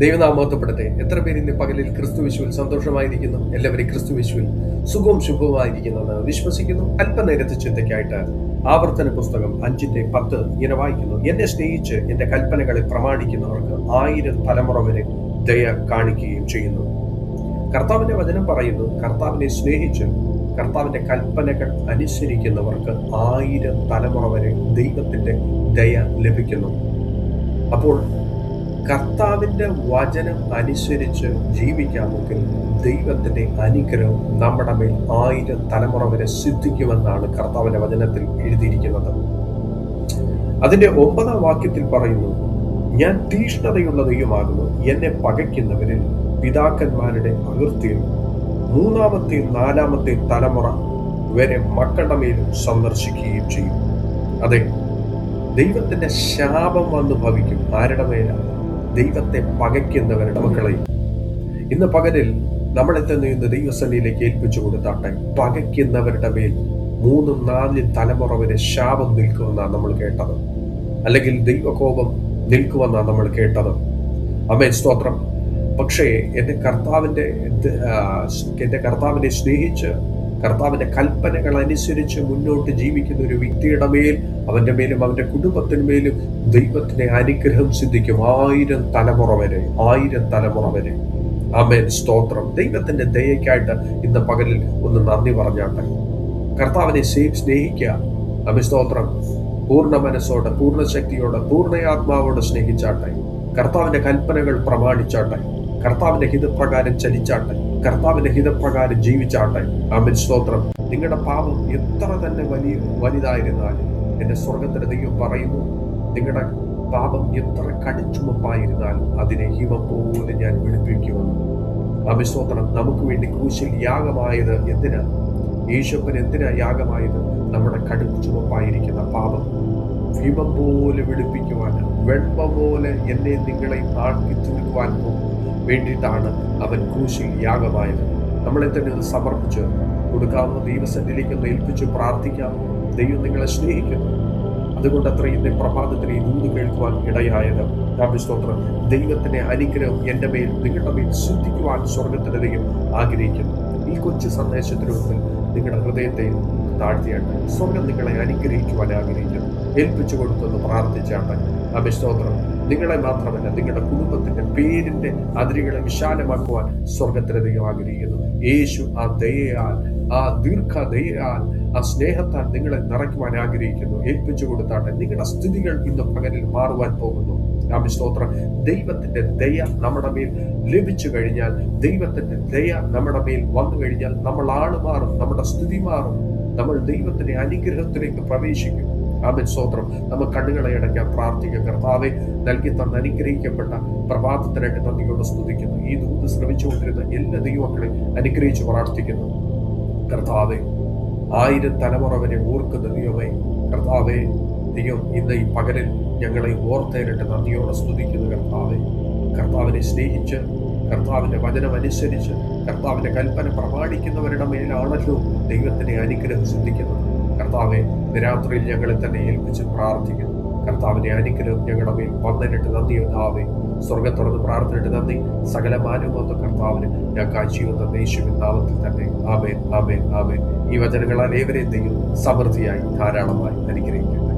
ദൈവനാമോത്തപ്പെടട്ടെ എത്ര പേര് ഇന്ന് പകലിൽ ക്രിസ്തു വിശുവിൽ സന്തോഷമായിരിക്കുന്നു? എല്ലാവരും ക്രിസ്തു വിശുവിൽ സുഖവും ശുഭവുമായിരിക്കുന്നെന്ന് വിശ്വസിക്കുന്നു. അല്പനേരത്തെ ചിന്തയ്ക്കായിട്ട് ആവർത്തന പുസ്തകം അഞ്ചിന്റെ പത്ത് ഇങ്ങനെ വായിക്കുന്നു. എന്നെ സ്നേഹിച്ച് എന്റെ കൽപ്പനകളെ പ്രമാണിക്കുന്നവർക്ക് ആയിരം തലമുറ വരെ ദയ കാണിക്കുകയും ചെയ്യുന്നു. കർത്താവിന്റെ വചനം പറയുന്നു കർത്താവിനെ സ്നേഹിച്ച് കർത്താവിന്റെ കൽപ്പനകൾ അനുസരിക്കുന്നവർക്ക് ആയിരം തലമുറ വരെ ദൈവത്തിന്റെ ദയ ലഭിക്കുന്നു. അപ്പോൾ കർത്താവിന്റെ വചനം അനുസരിച്ച് ജീവിക്കാമെങ്കിൽ ദൈവത്തിന്റെ അനുഗ്രഹം നമ്മുടെ മേൽ ആയിരം തലമുറ വരെ സിദ്ധിക്കുമെന്നാണ് കർത്താവിന്റെ വചനത്തിൽ എഴുതിയിരിക്കുന്നത്. അതിന്റെ ഒമ്പതാം വാക്യത്തിൽ പറയുന്നു ഞാൻ തീഷ്ണതയുള്ള ദൈവമാകുന്നു എന്നെ പകയ്ക്കുന്നവരിൽ പിതാക്കന്മാരുടെ അകൃത്യം മൂന്നാമത്തെയും നാലാമത്തെ തലമുറ വരെ മക്കളുടെ മേലും സന്ദർശിക്കുകയും ചെയ്യും. അതെ ദൈവത്തിന്റെ ശാപം വന്നു ഭവിക്കും. ആരുടെ മേലാണ്? ദൈവത്തെ പകയ്ക്കുന്നവരുടെ മക്കളെ. ഇന്ന് പകലിൽ നമ്മളെ തന്നെ ഇന്ന് ദൈവസന്നിയിലേക്ക് ഏൽപ്പിച്ചു കൊടുത്താട്ടെ. പകയ്ക്കുന്നവരുടെ മേൽ മൂന്നും നാല് തലമുറ വരെ ശാപം നിൽക്കുമെന്നാണ് നമ്മൾ കേട്ടത്. അല്ലെങ്കിൽ ദൈവകോപം നിൽക്കുമെന്നാണ് നമ്മൾ കേട്ടത്. അമ്മേ സ്തോത്രം. പക്ഷേ എന്റെ കർത്താവിന്റെ എന്റെ കർത്താവിനെ സ്നേഹിച്ച് കർത്താവിന്റെ കൽപ്പനകൾ അനുസരിച്ച് മുന്നോട്ട് ജീവിക്കുന്ന ഒരു വ്യക്തിയുടെ മേൽ അവന്റെ മേലും അവന്റെ കുടുംബത്തിന്മേലും ദൈവത്തിന്റെ അനുഗ്രഹം സിദ്ധിക്കും. ആയിരം തലമുറ വരെ ആയിരം തലമുറ വരെ. അമേൻ സ്തോത്രം. ദൈവത്തിന്റെ ദയക്കായിട്ട് ഇന്ന് പകലിൽ ഒന്ന് നന്ദി പറഞ്ഞാട്ടെ. കർത്താവിനെ സ്നേഹിക്കുക അമേ സ്തോത്രം. പൂർണ മനസ്സോടെ പൂർണ ശക്തിയോടെ പൂർണയാത്മാവോടെ സ്നേഹിച്ചാട്ടെ. കർത്താവിന്റെ കൽപ്പനകൾ പ്രമാണിച്ചാട്ടെ. കർത്താവിന്റെ ഹിതപ്രകാരം ചലിച്ചാട്ടെ കർത്താവിന്റെ ഹിതപ്രകാരം ജീവിച്ചാട്ടെ. അമിത് സ്തോത്രം. നിങ്ങളുടെ പാപം എത്ര തന്നെ വലിയ വലുതായിരുന്നാലും എന്റെ സ്വർഗത്തിന്റെ ദൈവം പറയുന്നു നിങ്ങളുടെ പാപം എത്ര കടിച്ചുമപ്പായിരുന്നാലും അതിനെ ഹിമം പോലെ ഞാൻ വിളിപ്പിക്കുമെന്ന് അമിസ്തോത്രം നമുക്ക് വേണ്ടി ക്രൂശിൽ യാഗമായത് എന്തിനാ? യേശപ്പൻ എന്തിനാ യാഗമായത്? നമ്മുടെ കടുപ്പ് ചുമപ്പായിരിക്കുന്ന പാപം. ഹിമം പോലെ വിളിപ്പിക്കുവാൻ വെണ്മ പോലെ എന്നെ നിങ്ങളെ ആക്കി തീർക്കുവാൻ വേണ്ടിയിട്ടാണ് അവൻ ക്രൂശിൽ യാഗമായത്. നമ്മളെ തന്നെ അത് സമർപ്പിച്ച് കൊടുക്കാവുന്ന ദൈവസന്നിധിയിലേക്ക് ഒന്ന് ഏൽപ്പിച്ച് പ്രാർത്ഥിക്കാം ദൈവം നിങ്ങളെ സ്നേഹിക്കുന്നു. അതുകൊണ്ട് അത്ര ഇന്ന് പ്രഭാതത്തിൽ ഈ ദൂത് കേൾക്കുവാൻ ഇടയായത്. സ്തോത്രം. ദൈവത്തിന്റെ അനുഗ്രഹം എന്റെ മേൽ നിങ്ങളുടെ മേൽ ശ്രദ്ധിക്കുവാൻ സ്വർഗത്തിനും ആഗ്രഹിക്കുന്നു. ഈ കൊച്ചു സന്ദേശത്തിന് മുമ്പിൽ നിങ്ങളുടെ ഹൃദയത്തെ താഴ്ത്തിയാട്ടെ. സ്വർഗം നിങ്ങളെ അനുഗ്രഹിക്കുവാൻ ആഗ്രഹിക്കുന്നു. ഏൽപ്പിച്ചു കൊടുത്തൊന്ന് പ്രാർത്ഥിച്ചാട്ടെ. അഭിസ്തോത്രം നിങ്ങളെ മാത്രമല്ല നിങ്ങളുടെ കുടുംബത്തിന്റെ പേരിന്റെ അതിരുകളെ വിശാലമാക്കുവാൻ സ്വർഗത്തിലെ ദൈവം ആഗ്രഹിക്കുന്നു. യേശു ആ ദയയാൽ ആ ദീർഘ ദയയാൽ ആ സ്നേഹത്താൽ നിങ്ങളെ നിറയ്ക്കുവാൻ ആഗ്രഹിക്കുന്നു. ഏൽപ്പിച്ചു കൊടുത്താട്ടെ നിങ്ങളുടെ സ്ഥിതികൾ ഇന്ന് പകലിൽ മാറുവാൻ പോകുന്നു. സ്തോത്രം. ദൈവത്തിന്റെ ദയ നമ്മുടെ മേൽ ലഭിച്ചു കഴിഞ്ഞാൽ ദൈവത്തിന്റെ ദയ നമ്മുടെ മേൽ വന്നു കഴിഞ്ഞാൽ നമ്മൾ ആൾ മാറും നമ്മുടെ സ്ഥിതി മാറും. നമ്മൾ ദൈവത്തിന്റെ അനുഗ്രഹത്തിലേക്ക് പ്രവേശിക്കും. ആമൻ സ്തോത്രം നമ്മൾ കണ്ണുകളെ അടയ്ക്കാൻ പ്രാർത്ഥിക്കാം കർത്താവെ നൽകി തന്ന അനുഗ്രഹിക്കപ്പെട്ട പ്രഭാതത്തിനായിട്ട് നന്ദിയോട് സ്തുതിക്കുന്നു. ഈ ദൂത് ശ്രമിച്ചുകൊണ്ടിരുന്ന എല്ലാ ദൈവങ്ങളെ അനുഗ്രഹിച്ച് പ്രാർത്ഥിക്കുന്നു. കർത്താവെ ആയിരം തലമുറ വരെ ഓർക്കുന്ന ദൈവമേ കർത്താവെ ദൈവം ഇന്ന് ഈ പകലിൽ ഞങ്ങളെ ഓർത്തേനിട്ട് നന്ദിയോടെ സ്തുതിക്കുന്നു കർത്താവെ. കർത്താവിനെ സ്നേഹിച്ച് കർത്താവിന്റെ വചനം അനുസരിച്ച് കർത്താവിന്റെ കൽപ്പന പ്രമാണിക്കുന്നവരുടെ മേലാണല്ലോ ദൈവത്തിനെ അനുഗ്രഹം സിദ്ധിക്കുന്നത്. കർത്താവെ രാത്രിയിൽ ഞങ്ങളെ തന്നെ ഏൽപ്പിച്ച് പ്രാർത്ഥിക്കുന്നു. കർത്താവിന്റെ അനുഗ്രഹം ഞങ്ങളുടെ മേൽ വന്നിട്ട് നന്ദി ഉണ്ടാവേ സ്വർഗം തുറന്ന് പ്രാർത്ഥനയിട്ട് നന്ദി. സകല മാനവത്വ കർത്താവിന് ഞാൻ കാഴ്ചയുന്ന യേശുവിൻ നാമത്തിൽ തന്നെ. ആമേൻ ആമേൻ ആമേൻ. ഈ വചനങ്ങൾ ദൈവം സമൃദ്ധിയായി ധാരാളമായി അനുഗ്രഹിക്കും